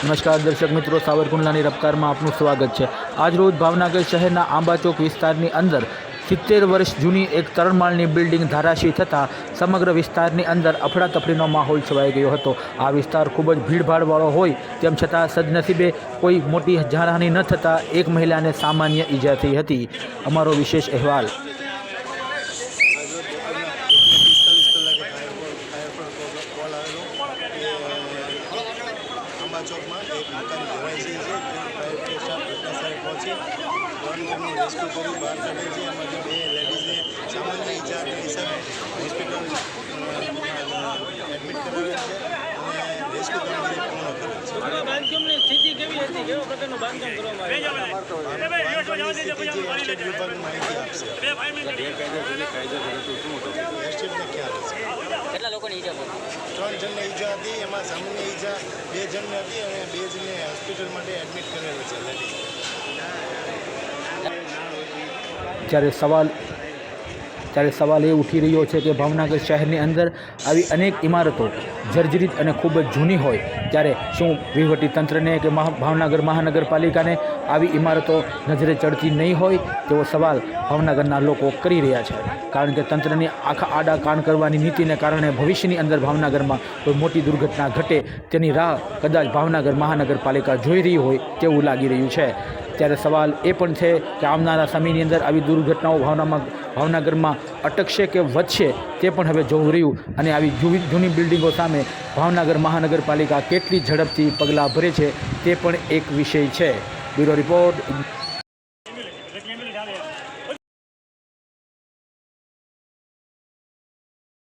નમસ્કાર, દર્શક મિત્રો, સાવરકુંડલાની રફકારમાં આપનું સ્વાગત છે. આજરોજ ભાવનગર શહેરના આંબાચોક વિસ્તારની અંદર સિત્તેર વર્ષ જૂની એક તરણમાળની બિલ્ડિંગ ધારાશી થતાં સમગ્ર વિસ્તારની અંદર અફડાતફડીનો માહોલ છવાઈ ગયો હતો. આ વિસ્તાર ખૂબ જ ભીડભાડવાળો હોય તેમ છતાં સદનસીબે કોઈ મોટી જાનહાની ન થતાં એક મહિલાને સામાન્ય ઈજા થઈ હતી. અમારો વિશેષ અહેવાલ. આંબા ચોકમાં એક મકાન ધરાઈ છે જે ફાયર ઘટના સ્થળે પહોંચી. ત્રણ જણનું રેસ્ક્યુ કરી બહાર કાઢે છે. એમાંથી બે લેડીઝને સામાન્ય ઈજાના હિસાબે હોસ્પિટલ એડમિટ કરાવ્યા છે. બાંધકામની સ્થિતિ કેવી હતી? કેવા પ્રકારનું બાંધકામ કરવામાં આવ્યું? સ્થિતિ કેટલા લોકોને ઈજા પહોંચી ત્રણ જણને ઈજા હતી એમાં સામાન્ય ઈજા બે જણને હતી અને બે જણને હોસ્પિટલ માટે એડમિટ કરેલો છે. જ્યારે સવાલ ત્યારે સવાલ એ ઉઠી રહ્યો છે કે ભાવનગર શહેરની અંદર આવી અનેક ઇમારતો જર્જરિત અને ખૂબ જ જૂની હોય, ત્યારે શું વહીવટી તંત્રને કે મહા, ભાવનગર મહાનગરપાલિકાને આવી ઇમારતો નજરે ચડતી નહીં હોય? તેવો સવાલ ભાવનગરના લોકો કરી રહ્યા છે. કારણ કે તંત્રની આખા આડા કાન કરવાની નીતિને કારણે ભવિષ્યની અંદર ભાવનગરમાં કોઈ મોટી દુર્ઘટના ઘટે તેની રાહ કદાચ ભાવનગર મહાનગરપાલિકા જોઈ રહી હોય તેવું લાગી રહ્યું છે. ત્યારે સવાલ એ પણ છે કે આવનારા સમયની અંદર આવી દુર્ઘટનાઓ ભાવનામાં ભાવનગરમાં અટકશે કે વધશે તે પણ હવે જોવું રહ્યું. અને આવી જૂની જૂની બિલ્ડિંગો સામે ભાવનગર મહાનગરપાલિકા કેટલી ઝડપથી પગલાં ભરે છે તે પણ એક વિષય છે. Bureau report